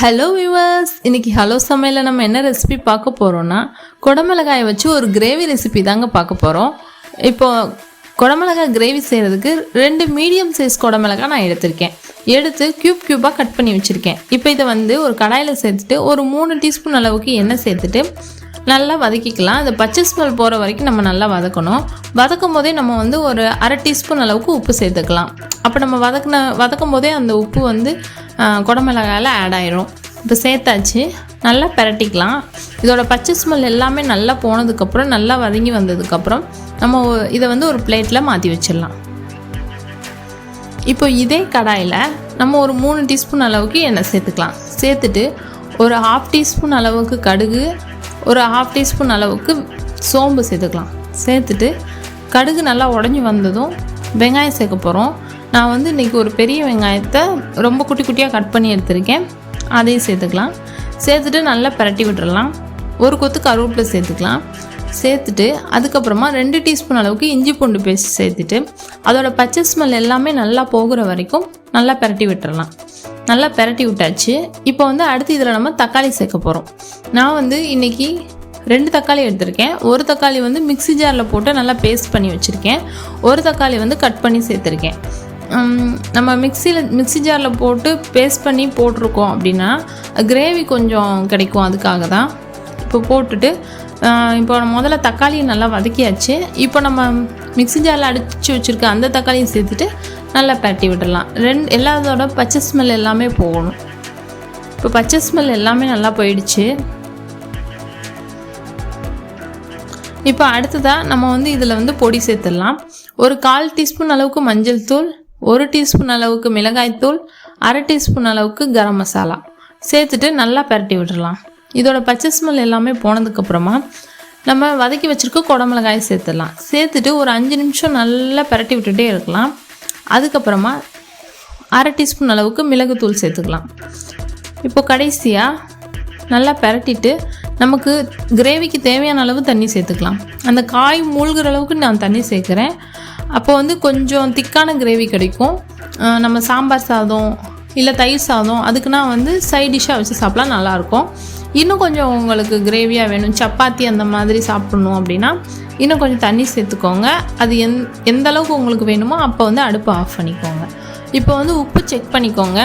Hello viewers இன்னைக்கு hello சமையலில் நம்ம என்ன ரெசிபி பார்க்க போகிறோன்னா குடமிளகாயை வச்சு ஒரு கிரேவி ரெசிபி தாங்க பார்க்க போகிறோம் இப்போ குடமிளகாய் கிரேவி செய்கிறதுக்கு ரெண்டு மீடியம் சைஸ் குடமிளகாய் நான் எடுத்திருக்கேன். எடுத்து க்யூப் க்யூபாக கட் பண்ணி வச்சுருக்கேன். இப்போ இதை வந்து ஒரு கடாயில் சேர்த்துட்டு ஒரு மூணு டீஸ்பூன் அளவுக்கு எண்ணெய் சேர்த்துட்டு நல்லா வதக்கிக்கலாம். அந்த பச்சை ஸ்மெல் போகிற வரைக்கும் நம்ம நல்லா வதக்கணும். வதக்கும் போதே நம்ம வந்து ஒரு அரை டீஸ்பூன் அளவுக்கு உப்பு சேர்த்துக்கலாம். அப்போ நம்ம வதக்கின வதக்கும் போதே அந்த உப்பு வந்து குடமிளகாயில் ஆட் ஆயிரும். இப்போ சேர்த்தாச்சு. நல்லா பிரட்டிக்கலாம். இதோட பச்சை ஸ்மெல் எல்லாமே நல்லா போனதுக்கப்புறம் நல்லா வதங்கி வந்ததுக்கப்புறம் நம்ம இதை வந்து ஒரு பிளேட்டில் மாற்றி வச்சிடலாம். இப்போ இதே கடாயில் நம்ம ஒரு மூணு டீஸ்பூன் அளவுக்கு எண்ணெய் சேர்த்துக்கலாம். சேர்த்துட்டு ஒரு ஹாஃப் டீஸ்பூன் அளவுக்கு கடுகு ஒரு ஹாஃப் டீஸ்பூன் அளவுக்கு சோம்பு சேர்த்துக்கலாம். சேர்த்துட்டு கடுகு நல்லா உடஞ்சி வந்ததும் வெங்காயம் சேர்க்க போகிறோம் நான் வந்து இன்றைக்கி ஒரு பெரிய வெங்காயத்தை ரொம்ப குட்டி குட்டியாக கட் பண்ணி எடுத்திருக்கேன். அதையும் சேர்த்துக்கலாம். சேர்த்துட்டு நல்லா பிரட்டி விட்டுடலாம் ஒரு கொத்து கருவேப்பிலை சேர்த்துக்கலாம். சேர்த்துட்டு அதுக்கப்புறமா ரெண்டு டீஸ்பூன் அளவுக்கு இஞ்சி பூண்டு பேஸ்ட் சேர்த்துட்டு அதோட பச்சை ஸ்மெல் எல்லாமே நல்லா போகிற வரைக்கும் நல்லா பிரட்டி விட்டுறலாம். நல்லா பிரட்டி விட்டாச்சு. இப்போ வந்து அடுத்து இதில் நம்ம தக்காளி சேர்க்க போகிறோம் நான் வந்து இன்றைக்கி ரெண்டு தக்காளி எடுத்திருக்கேன். ஒரு தக்காளி வந்து மிக்ஸி ஜாரில் போட்டு நல்லா பேஸ்ட் பண்ணி வச்சுருக்கேன். ஒரு தக்காளி வந்து கட் பண்ணி சேர்த்துருக்கேன். நம்ம மிக்சியில் மிக்ஸி ஜாரில் போட்டு பேஸ்ட் பண்ணி போட்டிருக்கோம் அப்படின்னா கிரேவி கொஞ்சம் கிடைக்கும் அதுக்காக தான். இப்போ போட்டுட்டு இப்போ முதல்ல தக்காளியை நல்லா வதக்கியாச்சு. இப்போ நம்ம மிக்ஸி ஜாரில் அடித்து வச்சுருக்க அந்த தக்காளியும் சேர்த்துட்டு நல்லா பரட்டி விடலாம் ரெண்டு எல்லாத்தோட பச்சை ஸ்மெல் எல்லாமே போகணும். இப்போ பச்சை ஸ்மெல் எல்லாமே நல்லா போயிடுச்சு. இப்போ அடுத்ததாக நம்ம வந்து இதில் வந்து பொடி சேர்த்துடலாம். ஒரு கால் டீஸ்பூன் அளவுக்கு மஞ்சள் தூள் ஒரு டீஸ்பூன் அளவுக்கு மிளகாய்த்தூள் அரை டீஸ்பூன் அளவுக்கு கரம் மசாலா. சேர்த்துட்டு நல்லா பரட்டி விட்டுடலாம் இதோட பச்சை ஸ்மெல் எல்லாமே போனதுக்கப்புறமா நம்ம வதக்கி வச்சுருக்க குடமிளகாயை சேர்த்துடலாம். சேர்த்துட்டு ஒரு அஞ்சு நிமிஷம் நல்லா பரட்டி விட்டுட்டே இருக்கலாம். அதுக்கப்புறமா அரை டீஸ்பூன் அளவுக்கு மிளகுத்தூள் சேர்த்துக்கலாம். இப்போ கடைசியாக நல்லா பரட்டிட்டு நமக்கு கிரேவிக்கு தேவையான அளவு தண்ணி சேர்த்துக்கலாம். அந்த காய் மூழ்கிற அளவுக்கு நான் தண்ணி சேர்க்குறேன். அப்போ வந்து கொஞ்சம் திக்கான கிரேவி கிடைக்கும். நம்ம சாம்பார் சாதம் இல்லை தயிர் சாதம் அதுக்குன்னா வந்து சைட் டிஷ்ஷாக வச்சு சாப்பிட்லாம் நல்லாயிருக்கும். இன்னும் கொஞ்சம் உங்களுக்கு கிரேவியாக வேணும் சப்பாத்தி அந்த மாதிரி சாப்பிட்ணும் அப்படின்னா இன்னும் கொஞ்சம் தண்ணி சேர்த்துக்கோங்க. அது எந் எந்த அளவுக்கு உங்களுக்கு வேணுமோ அப்போ வந்து அடுப்பை ஆஃப் பண்ணிக்கோங்க. இப்போ வந்து உப்பு செக் பண்ணிக்கோங்க.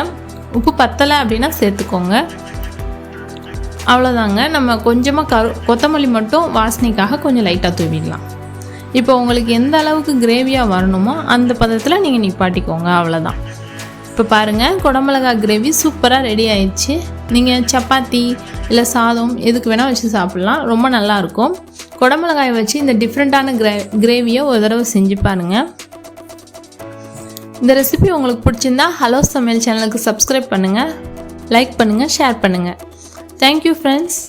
உப்பு பத்தலை அப்படின்னா சேர்த்துக்கோங்க. அவ்வளோதாங்க நம்ம கொஞ்சமாக கரு கொத்தமல்லி மட்டும் வாசனைக்காக கொஞ்சம் லைட்டாக தூவிடலாம். இப்போ உங்களுக்கு எந்த அளவுக்கு கிரேவியாக வரணுமோ அந்த பதத்தில் நீங்கள் நிப்பாட்டிக்கோங்க அவ்வளோதான் இப்போ பாருங்கள் குடமிளகா கிரேவி சூப்பராக ரெடி ஆயிடுச்சு. நீங்கள் சப்பாத்தி இல்லை சாதம் எதுக்கு வேணால் வச்சு சாப்பிட்லாம் ரொம்ப நல்லாயிருக்கும் குடமிளகாயை வச்சு இந்த டிஃப்ரெண்ட்டான கிரே கிரேவியை ஒரு தடவை செஞ்சு பாருங்கள் இந்த ரெசிபி உங்களுக்கு பிடிச்சிருந்தா ஹலோ சமையல் சேனலுக்கு சப்ஸ்கிரைப் பண்ணுங்கள் லைக் பண்ணுங்கள் ஷேர் பண்ணுங்கள் தேங்க்யூ ஃப்ரெண்ட்ஸ்